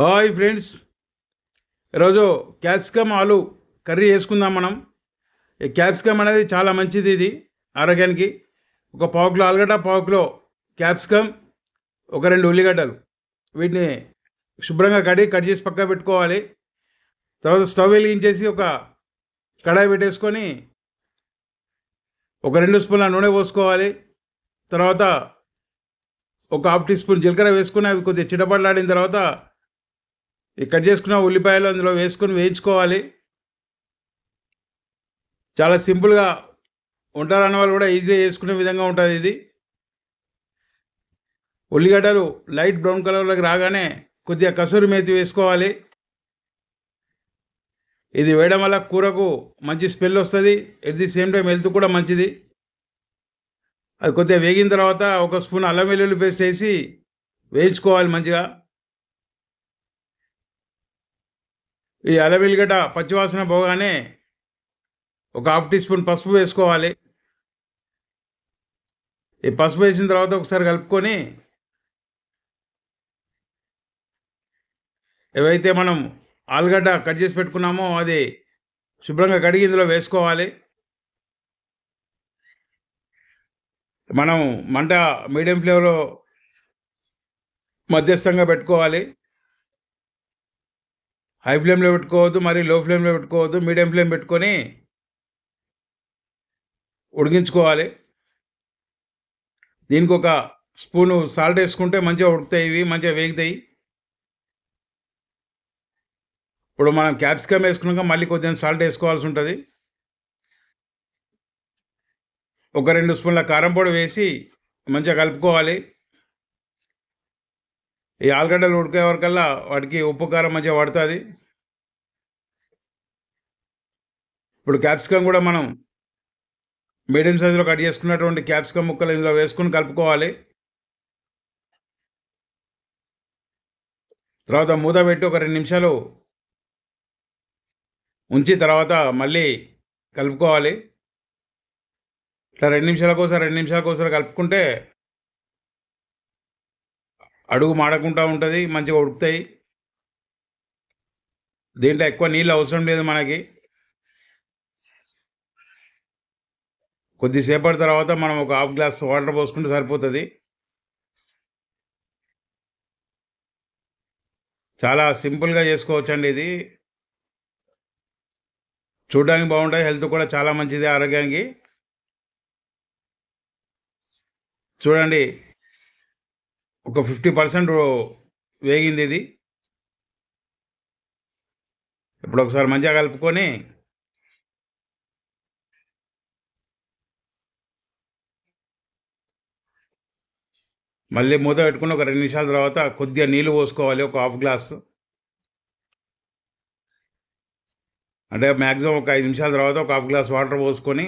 Hi friends. ఈరోజు capsicum ఆలు curry వేసుకుందాం మనం. ఈ క్యాప్సికమ్ అనేది చాలా మంచిది ఇది ఆరోగ్యానికి. ఒక పావుకిలో ఆలుగడ్డ పావుకిలో క్యాప్సికమ్ ఒక రెండు ఉల్లిగడ్డలు. వీటిని శుభ్రంగా కడిగి కట్ చేసి పక్క పెట్టుకోవాలి. తర్వాత స్టవ్ వెలిగించేసి ఒక కడాయి పెట్టేసుకొని ఒక రెండు స్పూన్ల నూనె పోసుకోవాలి. తర్వాత ఒక హాఫ్ టీ స్పూన్ జీలకర్ర వేసుకుని అవి కొద్దిగా చిటపడలాడిన తర్వాత కట్ చేసుకున్న ఉల్లిపాయలు అందులో వేసుకొని వేయించుకోవాలి. చాలా సింపుల్గా ఉంటారన్న వాళ్ళు కూడా ఈజీగా చేసుకునే విధంగా ఉంటుంది ఇది. ఉల్లిగడ్డలు లైట్ బ్రౌన్ కలర్లోకి రాగానే కొద్దిగా కసూరి మేతి వేసుకోవాలి. ఇది వేయడం వల్ల కూరకు మంచి స్మెల్ వస్తుంది. At the same time health కూడా మంచిది. అది కొద్దిగా వేగిన తర్వాత ఒక స్పూన్ అల్లం వెల్లుల్లి పేస్ట్ వేసి వేయించుకోవాలి మంచిగా. ఈ అల్లం పచ్చివాసన పోగానే ఒక హాఫ్ టీ స్పూన్ పసుపు వేసుకోవాలి. ఈ పసుపు వేసిన తర్వాత ఒకసారి కలుపుకొని ఏవైతే మనం ఆలుగడ్డ కట్ చేసి పెట్టుకున్నామో అది శుభ్రంగా కడిగి ఇందులో వేసుకోవాలి. మనం మంట మీడియం ఫ్లేవర్లో మధ్యస్థంగా పెట్టుకోవాలి. హై ఫ్లేమ్లో పెట్టుకోవద్దు మరి లో ఫ్లేమ్లో పెట్టుకోవద్దు మీడియం ఫ్లేమ్ పెట్టుకొని ఉడికించుకోవాలి. దీనికి ఒక స్పూను సాల్ట్ వేసుకుంటే మంచిగా ఉడుకుతాయి ఇవి మంచిగా వేగుతాయి. ఇప్పుడు మనం క్యాప్సికమ్ వేసుకున్నాక మళ్ళీ కొద్దిగా సాల్ట్ వేసుకోవాల్సి ఉంటుంది. ఒక రెండు స్పూన్ల కారం పొడి వేసి మంచిగా కలుపుకోవాలి. ఈ ఆలుగడ్డలు ఉడికే వరకల్లా వాటికి ఉప్పు కారం మంచిగా పడుతుంది. ఇప్పుడు క్యాప్సికమ్ కూడా మనం మీడియం సైజులో కట్ చేసుకున్నటువంటి క్యాప్సికమ్ ముక్కలు ఇందులో వేసుకుని కలుపుకోవాలి. తర్వాత మూత పెట్టి ఒక రెండు నిమిషాలు ఉంచి తర్వాత మళ్ళీ కలుపుకోవాలి. ఇట్లా రెండు నిమిషాలకు ఒకసారి రెండు నిమిషాలకు ఒకసారి కలుపుకుంటే అడుగు మాడకుండా ఉంటుంది మంచిగా ఉడుకుతాయి. దీంట్లో ఎక్కువ నీళ్ళు అవసరం లేదు మనకి. కొద్దిసేపటి తర్వాత మనం ఒక హాఫ్ గ్లాస్ వాటర్ పోసుకుంటే సరిపోతుంది. చాలా సింపుల్గా చేసుకోవచ్చండి ఇది. చూడడానికి బాగుంటుంది హెల్త్ కూడా చాలా మంచిది ఆరోగ్యానికి. చూడండి ఒక ఫిఫ్టీ పర్సెంట్ వేగింది ఇది. ఇప్పుడు ఒకసారి మంచిగా కలుపుకొని మళ్ళీ మూత పెట్టుకుని ఒక రెండు నిమిషాల తర్వాత కొద్దిగా నీళ్ళు పోసుకోవాలి ఒక హాఫ్ గ్లాస్. అంటే మ్యాక్సిమం ఒక ఐదు నిమిషాల తర్వాత ఒక హాఫ్ గ్లాస్ వాటర్ పోసుకొని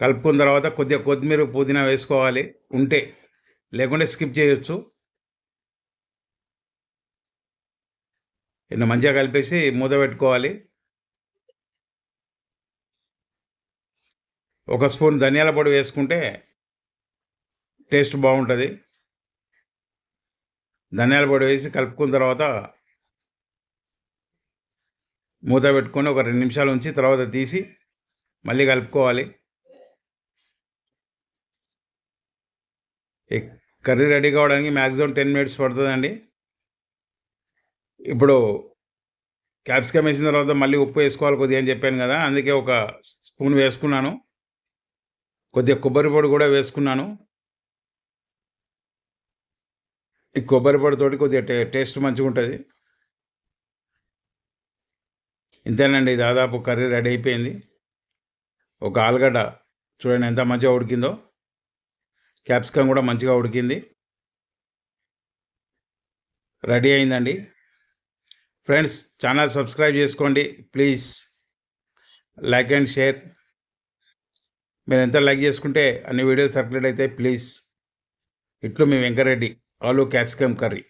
కలుపుకున్న తర్వాత కొద్దిగా కొత్తిమీర పుదీనా వేసుకోవాలి. ఉంటే లేకుంటే స్కిప్ చేయొచ్చు. ఇన్న మంచిగా కలిపేసి మూత పెట్టుకోవాలి. ఒక స్పూన్ ధనియాల పొడి వేసుకుంటే టేస్ట్ బాగుంటుంది. ధనియాల పొడి వేసి కలుపుకున్న తర్వాత మూత పెట్టుకొని ఒక రెండు నిమిషాలు ఉంచి తర్వాత తీసి మళ్ళీ కలుపుకోవాలి. కర్రీ రెడీ కావడానికి మ్యాక్సిమం టెన్ మినిట్స్ పడుతుందండి. ఇప్పుడు క్యాప్సికమ్ వేసిన తర్వాత మళ్ళీ ఉప్పు వేసుకోవాలి కొద్దిగా అని చెప్పాను కదా అందుకే ఒక స్పూన్ వేసుకున్నాను. కొద్దిగా కొబ్బరి పొడి కూడా వేసుకున్నాను. ఈ కొబ్బరి పొడితోటి కొద్దిగా టే టేస్ట్ మంచిగా ఉంటుంది. ఇంతేనండి దాదాపు కర్రీ రెడీ అయిపోయింది. ఒక ఆలుగడ్డ చూడండి ఎంత మంచిగా ఉడికిందో. క్యాప్సికమ్ కూడా మంచిగా ఉడికింది. రెడీ అయిందండి. ఫ్రెండ్స్ ఛానల్ సబ్స్క్రైబ్ చేసుకోండి. Please like and share. మీరు ఎంత లైక్ చేసుకుంటే అన్ని వీడియోస్ సర్క్యులేట్ అయితే ప్లీజ్. ఇట్లు మీ వెంకరెడ్డి ఆలు క్యాప్సికమ్ కర్రీ.